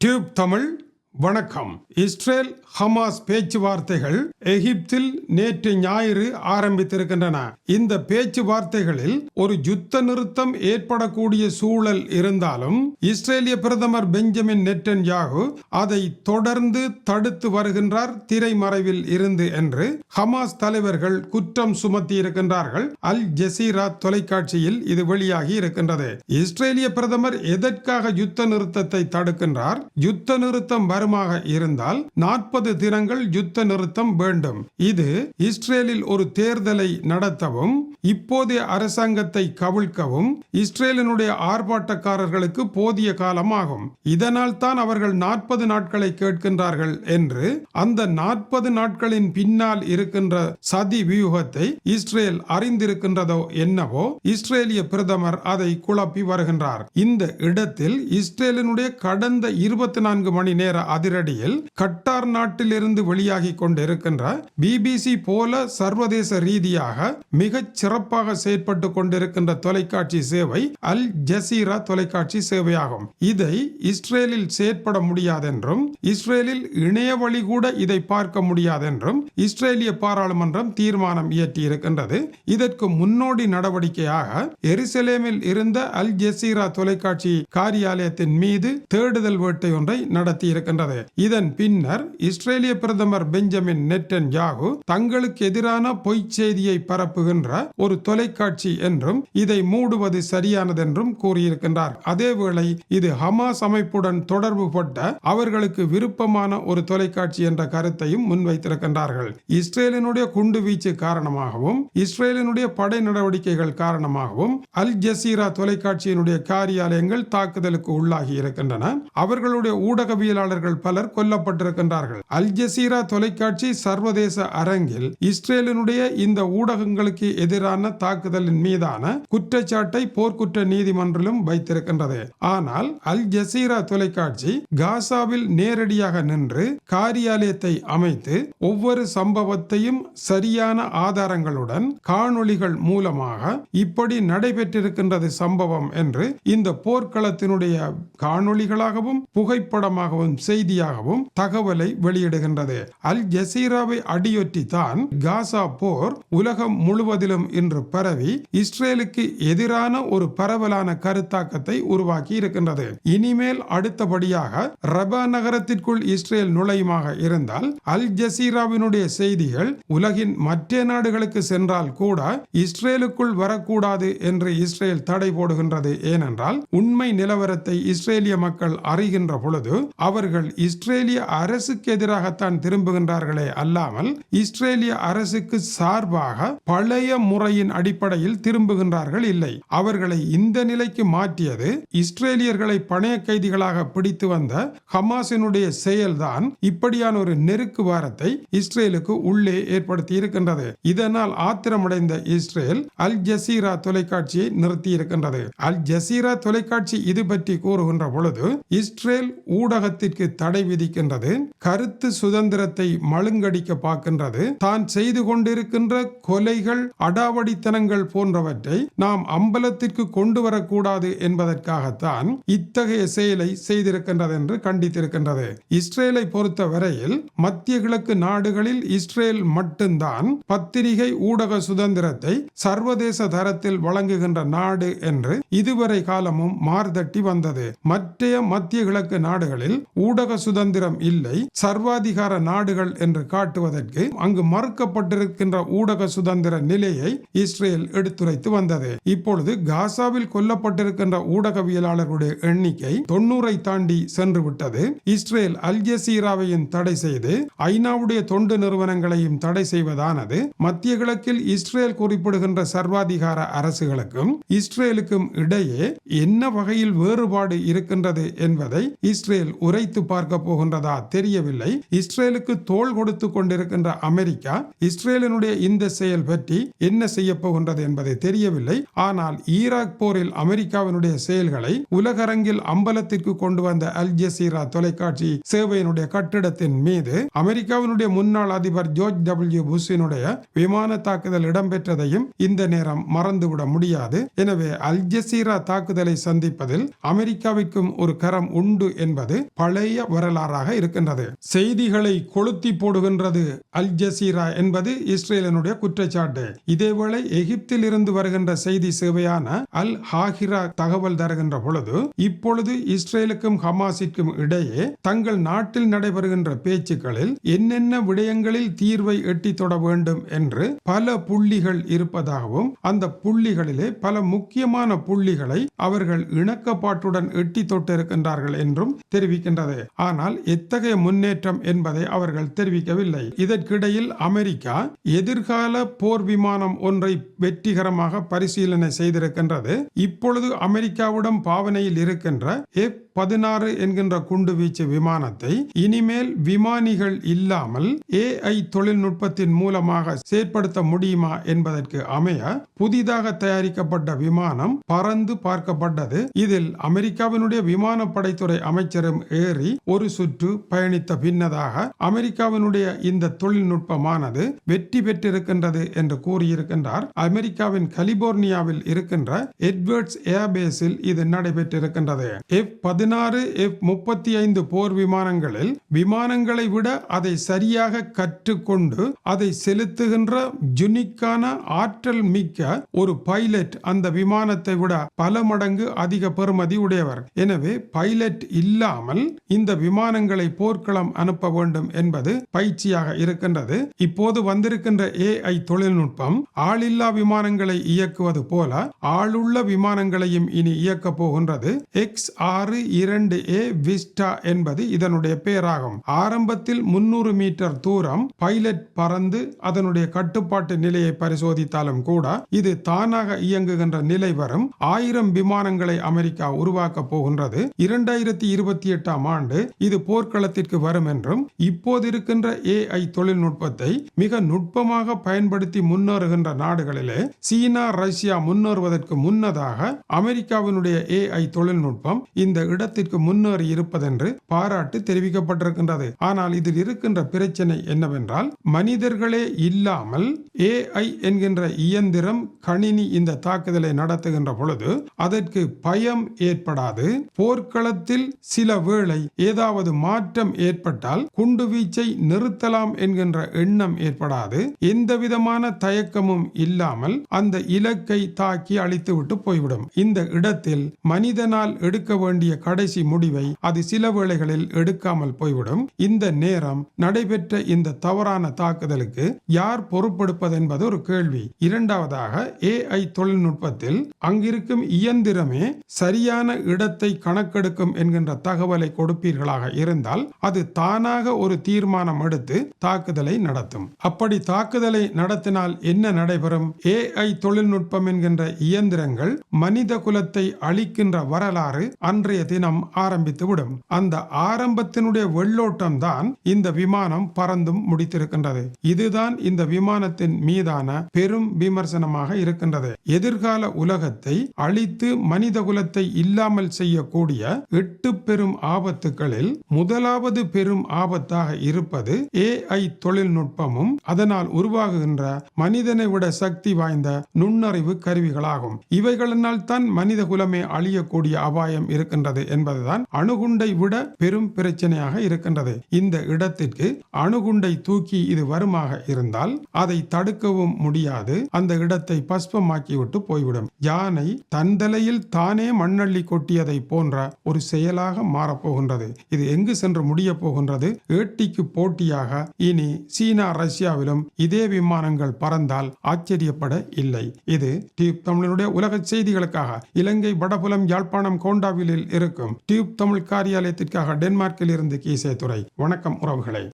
Tube Tamil வணக்கம். Israel Hamas பேச்சுவார்த்தைகள் எகிப்தில் நேற்று ஞாயிறு ஆரம்பித்திருக்கின்றன. இந்த பேச்சுவார்த்தைகளில் ஒரு யுத்த நிறுத்தம் ஏற்படக்கூடிய சூழல் இருந்தாலும் இஸ்ரேலிய பிரதமர் பெஞ்சமின் நெட்டன் யாகு அதை தொடர்ந்து தடுத்து வருகின்றார் திரைமறைவில் இருந்து என்று ஹமாஸ் தலைவர்கள் குற்றம் சுமத்தி இருக்கின்றார்கள் அல் ஜசீரா தொலைக்காட்சியில் இது வெளியாகி இருக்கின்றது. இஸ்ரேலிய பிரதமர் எதற்காக யுத்த நிறுத்தத்தை தடுக்கின்றார்? யுத்த நிறுத்தம் வரும் வருமாக இருந்தால் நாற்பது தினங்கள் யுத்த நிறுத்தம் வேண்டும். இது இஸ்ரேலில் ஒரு தேர்தலை நடத்தவும் இப்போதைய அரசாங்கத்தை கவிழ்க்கவும் இஸ்ரேலினுடைய ஆர்ப்பாட்டக்காரர்களுக்கு போதிய காலமாகும் இதனால் தான் அவர்கள் நாற்பது நாட்களை கேட்கின்றார்கள் என்று அந்த நாற்பது நாட்களின் பின்னால் இருக்கின்ற சதி வியூகத்தை இஸ்ரேல் அறிந்திருக்கின்றதோ என்னவோ இஸ்ரேலிய பிரதமர் அதை குழப்பி வருகின்றார். இந்த இடத்தில் இஸ்ரேலினுடைய கடந்த இருபத்தி நான்கு மணி நேர அதிரடியில் கட்டார் நாட்டிலிருந்து வெளியாகி கொண்டிருக்கின்ற பிபிசி போல சர்வதேச ரீதியாக மிகச் சிறப்பாக செயற்பட்டு கொண்டிருக்கின்ற தொலைக்காட்சி சேவை அல் ஜசீரா தொலைக்காட்சி சேவையாகும். இதை இஸ்ரேலில் செயற்பட முடியாதென்றும் இஸ்ரேலில் இணைய வழி கூட இதை பார்க்க முடியாதென்றும் இஸ்ரேலிய பாராளுமன்றம் தீர்மானம் இயற்றியிருக்கின்றது. இதற்கு முன்னோடி நடவடிக்கையாக எருசலேமில் இருந்த அல் ஜசீரா தொலைக்காட்சி காரியாலயத்தின் மீது தேடுதல் வேட்டை ஒன்றை நடத்தியிருக்கின்றது. இதன் பின்னர் இஸ்ரேலிய பிரதமர் பெஞ்சமின் நெட்டன் யாகு தங்களுக்கு எதிரான பொய்ச் செய்தியை பரப்புகின்ற ஒரு தொலைக்காட்சி என்றும் இதை மூடுவது சரியானதென்றும் கூறியிருக்கின்றார். அதேவேளை இது ஹமாஸ் அமைப்புடன் தொடர்பு பட்ட அவர்களுக்கு விருப்பமான ஒரு தொலைக்காட்சி என்ற கருத்தையும் முன்வைத்திருக்கின்றார்கள். இஸ்ரேலினுடைய குண்டு வீச்சு காரணமாகவும் இஸ்ரேலினுடைய படை நடவடிக்கைகள் காரணமாகவும் அல் ஜசீரா தொலைக்காட்சியினுடைய காரியாலயங்கள் தாக்குதலுக்கு உள்ளாகி இருக்கின்றன. அவர்களுடைய ஊடகவியலாளர்கள் பலர் கொல்லப்பட்டிருக்கின்றார்கள். அல் ஜசீரா தொலைக்காட்சி சர்வதேச அரங்கில் இஸ்ரேலினுடைய இந்த ஊடகங்களுக்கு எதிரான தாக்குதலின் மீதான குற்றச்சாட்டை போர்க்குற்ற நீதிமன்றிலும் வைத்திருக்கின்றது. ஆனால் அல் ஜசீரா தொலைக்காட்சி காசாவில் நேரடியாக நின்று காரியாலயத்தை அமைத்து ஒவ்வொரு சம்பவத்தையும் சரியான ஆதாரங்களுடன் காணொளிகள் மூலமாக இப்படி நடைபெற்றிருக்கின்றது சம்பவம் என்று இந்த போர்க்களத்தினுடைய காணொளிகளாகவும் புகைப்படமாகவும் செய்தியாகவும் தகவலை வெளியிடுகின்றது. அல் ஜசீராவை அடியொற்றி தான் காசா போர் உலகம் முழுவதிலும் இன்று பரவி இஸ்ரேலுக்கு எதிரான ஒரு பரவலான கருத்தாக்கத்தை உருவாக்கி இருக்கின்றது. இனிமேல் அடுத்தபடியாக ரபா நகரத்திற்குள் இஸ்ரேல் நுழையுமாக இருந்தால் அல் ஜசீராவினுடைய செய்திகள் உலகின் மற்ற நாடுகளுக்கு சென்றால் கூட இஸ்ரேலுக்குள் வரக்கூடாது என்று இஸ்ரேல் தடை போடுகின்றது. ஏனென்றால் உண்மை நிலவரத்தை இஸ்ரேலிய மக்கள் அறிகின்ற பொழுது அவர்கள் இஸ்ரேலிய அரசுக்கு எதிராகத்தான் திரும்புகின்றார்களே அல்லாமல் இஸ்ரேலிய அரசுக்கு சார்பாக பழைய முறை முறையின் அடிப்படையில் திரும்புகின்றார்கள் இல்லை. அவர்களை இந்த நிலைக்கு மாற்றியது இஸ்ரேலியர்களை பணைய கைதிகளாக பிடித்து வந்த ஹமாஸினுடைய செயல்தான் இப்படியான ஒரு நெருக்கு வாரத்தை இஸ்ரேலுக்கு உள்ளே ஏற்படுத்தி இருக்கின்றது. இதனால் ஆத்திரமடைந்த இஸ்ரேல் அல் ஜசீரா தொலைக்காட்சியை நிறுத்தி இருக்கின்றது. அல் ஜசீரா தொலைக்காட்சி இது பற்றி கூறுகின்ற பொழுது இஸ்ரேல் ஊடகத்திற்கு தடை விதிக்கின்றது கருத்து சுதந்திரத்தை மழுங்கடிக்க பார்க்கின்றது. தான் செய்து கொண்டிருக்கின்ற கொலைகள் அடாவ காவடித்தனங்கள் போன்றவற்றை நாம் அம்பலத்திற்கு கொண்டு வரக்கூடாது என்பதற்காகத்தான் இத்தகைய செயலை செய்திருக்கின்றது என்று கண்டித்திருக்கின்றது. இஸ்ரேலை பொறுத்த வரையில் மத்திய கிழக்கு நாடுகளில் இஸ்ரேல் மட்டும்தான் பத்திரிகை ஊடக சுதந்திரத்தை சர்வதேச தரத்தில் வழங்குகின்ற நாடு என்று இதுவரை காலமும் மார்தட்டி வந்தது. மற்றைய மத்திய கிழக்கு நாடுகளில் ஊடக சுதந்திரம் இல்லை சர்வாதிகார நாடுகள் என்று காட்டுவதற்கு அங்கு மறுக்கப்பட்டிருக்கின்ற ஊடக சுதந்திர நிலையை இஸ்ரேல் எடுத்துரைத்து வந்தது. இப்பொழுது காசாவில் கொல்லப்பட்டிருக்கின்ற ஊடகவியலாளர்களுடைய எண்ணிக்கை தொன்னூரை தாண்டி சென்று விட்டது இஸ்ரேல் அல் ஜசீராவையும் தடை செய்து ஐநாவுடைய தொண்டு நிறுவனங்களையும் தடை செய்வதானது. மத்திய கிழக்கில் இஸ்ரேல் குறிப்பிடுகின்ற சர்வாதிகார அரசுகளுக்கும் இஸ்ரேலுக்கும் இடையே என்ன வகையில் வேறுபாடு இருக்கின்றது என்பதை இஸ்ரேல் உரைத்து பார்க்க போகின்றதா தெரியவில்லை. இஸ்ரேலுக்கு தோல் கொடுத்து கொண்டிருக்கின்ற அமெரிக்கா இஸ்ரேலினுடைய இந்த செயல் பற்றி என்ன செய்ய போகின்றது என்பதை தெரியவில்லை. ஆனால் ஈராக் போரில் அமெரிக்காவினுடைய செயல்களை உலகரங்கில் அம்பலத்திற்கு கொண்டு வந்த அல் ஜசீரா தொலைக்காட்சி சேவையினுடைய கட்டிடத்தின் மீது அமெரிக்காவினுடைய முன்னாள் அதிபர் ஜோர்ஜ் டபிள்யூ புஷினுடைய விமான தாக்குதல் இடம்பெற்றதையும் இந்த நேரம் மறந்துவிட முடியாது. எனவே அல் ஜசீரா தாக்குதலை சந்திப்பதில் அமெரிக்காவிற்கும் ஒரு கரம் உண்டு என்பது பழைய வரலாறாக இருக்கின்றது. செய்திகளை கொளுத்தி போடுகின்றது அல் ஜசீரா என்பது இஸ்ரேலினுடைய குற்றச்சாட்டு. இதேவேளை எகிப்தில் இருந்து வருகின்ற செய்தி சேவையான அல் ஹாகிரா தகவல் தருகின்ற பொழுது இப்பொழுது இஸ்ரேலுக்கும் ஹமாஸிற்கும் இடையே தங்கள் நாட்டில் நடைபெறுகின்ற பேச்சுக்களில் என்னென்ன விடயங்களில் தீர்வை எட்டி தொட வேண்டும் என்று பல புள்ளிகள் இருப்பதாகவும் அந்த புள்ளிகளிலே பல முக்கியமான புள்ளிகளை அவர்கள் இணக்கப்பாட்டுடன் எட்டி தொட்டிருக்கின்றார்கள் என்றும் தெரிவிக்கின்றது. ஆனால் எத்தகைய முன்னேற்றம் என்பதை அவர்கள் தெரிவிக்கவில்லை. இதற்கிடையில் அமெரிக்கா எதிர்கால போர் விமானம் ஒன்றை வெற்றிகரமாக பரிசீலனை செய்திருக்கின்றது. இப்பொழுது அமெரிக்காவுடன் பாவனையில் இருக்கின்ற எஃப் பதினாறு என்கின்ற குண்டுவீச்சு விமானத்தை இனிமேல் விமானிகள் இல்லாமல் ஏஐ தொழில்நுட்பத்தின் மூலமாக செயற்படுத்த முடியுமா என்பதற்கு அமைய புதிதாக தயாரிக்கப்பட்ட விமானம் பறந்து பார்க்கப்பட்டது. இதில் அமெரிக்காவினுடைய விமானப்படைத்துறை அமைச்சரும் ஏறி ஒரு சுற்று பயணித்த பின்னதாக அமெரிக்காவினுடைய இந்த தொழில்நுட்பமானது வெற்றி பெற்றிருக்கின்றது என்று இருக்கின்றார் அமெரிக்காவின் கலிபோர்னியாவில் இருக்கின்ற எட்வர்ட்ஸ் ஏர்பேஸில் இது நடைபெற்றிருக்கின்றது. எஃப் பதினாறு எஃப் முப்பத்தி ஐந்து போர் விமானங்களில் விமானங்களை விட அதை சரியாக கற்றுக்கொண்டு அதை செலுத்துகின்ற ஜுனிக்கான ஆற்றல் மிக்க ஒரு பைலட் அந்த விமானத்தை விட பல மடங்கு அதிக பெறுமதி உடையவர். எனவே பைலட் இல்லாமல் இந்த விமானங்களை போர்க்களம் அனுப்ப வேண்டும் என்பது பயிற்சியாக இருக்கின்றது. இப்போது வந்திருக்கின்ற ஏஐ தொழில்நுட்பம் ஆளில்லா விமானங்களை இயக்குவது போல ஆளுள்ள விமானங்களையும் இனி இயக்கப் போகின்றது. எக்ஸ் ஆறு இரண்டு ஏ விஸ்டா என்பது இதனுடைய பெயராகும். ஆரம்பத்தில் முன்னூறு மீட்டர் தூரம் பைலட் பறந்து அதனுடைய கட்டுப்பாட்டு நிலையை பரிசோதித்தாலும் கூட இது தானாக இயங்குகின்ற நிலை வரும். ஆயிரம் விமானங்களை அமெரிக்கா உருவாக்க போகின்றது. இரண்டாயிரத்தி இருபத்தி எட்டாம் ஆண்டு இது போர்க்களத்திற்கு வரும் என்றும் இப்போது இருக்கின்ற ஏஐ தொழில்நுட்பத்தை மிக நுட்பமாக பயன்படுத்தி முன்னேறுகின்ற நாடுகளிலே சீனா ரஷ்யா முன்னேறுவதற்கு முன்னதாக அமெரிக்காவினுடைய ஏஐ தொழில்நுட்பம் இந்த இடத்திற்கு முன்னேறி இருப்பதென்று பாராட்டு தெரிவிக்கப்பட்டிருக்கின்றது. ஆனால் இதில் இருக்கின்ற பிரச்சனை என்னவென்றால் மனிதர்களே இல்லாமல் ஏஐ என்கின்ற இயந்திரம் கணினி இந்த தாக்குதலை நடத்துகின்ற பொழுது அதற்கு பயம் ஏற்படாது. போர்க்களத்தில் சில வேளை ஏதாவது மாற்றம் ஏற்பட்டால் குண்டுவீச்சை நிறுத்தலாம் என்கின்ற எண்ணம் ஏற்படாது. எந்த விதமான தயக்கமும் இல்லாமல் அந்த இலக்கை தாக்கி அழித்துவிட்டு போய்விடும். இந்த இடத்தில் மனிதனால் எடுக்க வேண்டிய கடைசி முடிவை அது சில வேளைகளில் எடுக்காமல் போய்விடும். இந்த நேரம் நடைபெற்ற இந்த தவறான தாக்குதலுக்கு யார் பொறுப்பெடுப்பது என்பது ஒரு கேள்வி. இரண்டாவதாக ஏஐ தொழில்நுட்பத்தில் அங்கிருக்கும் இயந்திரமே சரியான இடத்தை கணக்கெடுக்கும் என்கின்ற தகவலை கொடுப்பீர்களாக இருந்தால் அது தானாக ஒரு தீர்மானம் எடுத்து தாக்குதலை நடத்தும். அப்படி தாக்குதலை நடத்தினால் என்ன நடைபெறும் ஏஐ தொழில்நுட்பம் என்கின்ற இயந்திரங்கள் மனித குலத்தை அழிக்கின்ற வரலாறு அன்றைய தினம் ஆரம்பித்துவிடும். அந்த ஆரம்பத்தினுடைய வெள்ளோட்டம் தான் இந்த விமானம் பறந்தும் முடித்திருக்கின்றது. இதுதான் இந்த விமானத்தின் மீதான பெரும் விமர்சனமாக இருக்கின்றது. எதிர்கால உலகத்தை அழித்து மனித குலத்தை இல்லாமல் செய்யக்கூடிய எட்டு பெரும் ஆபத்துகளில் முதலாவது பெரும் ஆபத்தாக இருப்பது ஏஐ தொழில்நுட்பமும் அதனால் உருவாகுகின்ற மனிதனை விட விட சக்தி வாய்ந்த நுண்ணறிவு கருவிகளாகும். இவைகளினால் தான் மனித குலமே அழியக்கூடிய அபாயம் இருக்கின்றது என்பதுதான் அணுகுண்டை விட பெரும் பிரச்சனையாக இருக்கின்றது. இந்த இடத்திற்கு அணுகுண்டை தூக்கி இது வருமாக இருந்தால் அதை தடுக்கவும் முடியாது. அந்த இடத்தை பஸ்பமாக்கிவிட்டு போய்விடும். யானை தந்தலையில் தானே மண்ணள்ளி கொட்டியதை போன்ற ஒரு செயலாக மாறப்போகின்றது. இது எங்கு சென்று முடிய போகின்றது? ஏட்டிக்கு போட்டியாக இனி சீனா ரஷ்யாவிலும் இதே விமானங்கள் பறந்தால் ஆச்சரியப்பட இல்லை. இது டியூப் தமிழனுடைய உலக செய்திகளுக்காக. இலங்கை வடபுலம் யாழ்ப்பாணம் கோண்டாவிலில் இருக்கும் டியூப் தமிழ் காரியாலயத்திற்காக டென்மார்க்கில் இருந்து கீசே துறை வணக்கம் உறவுகளை.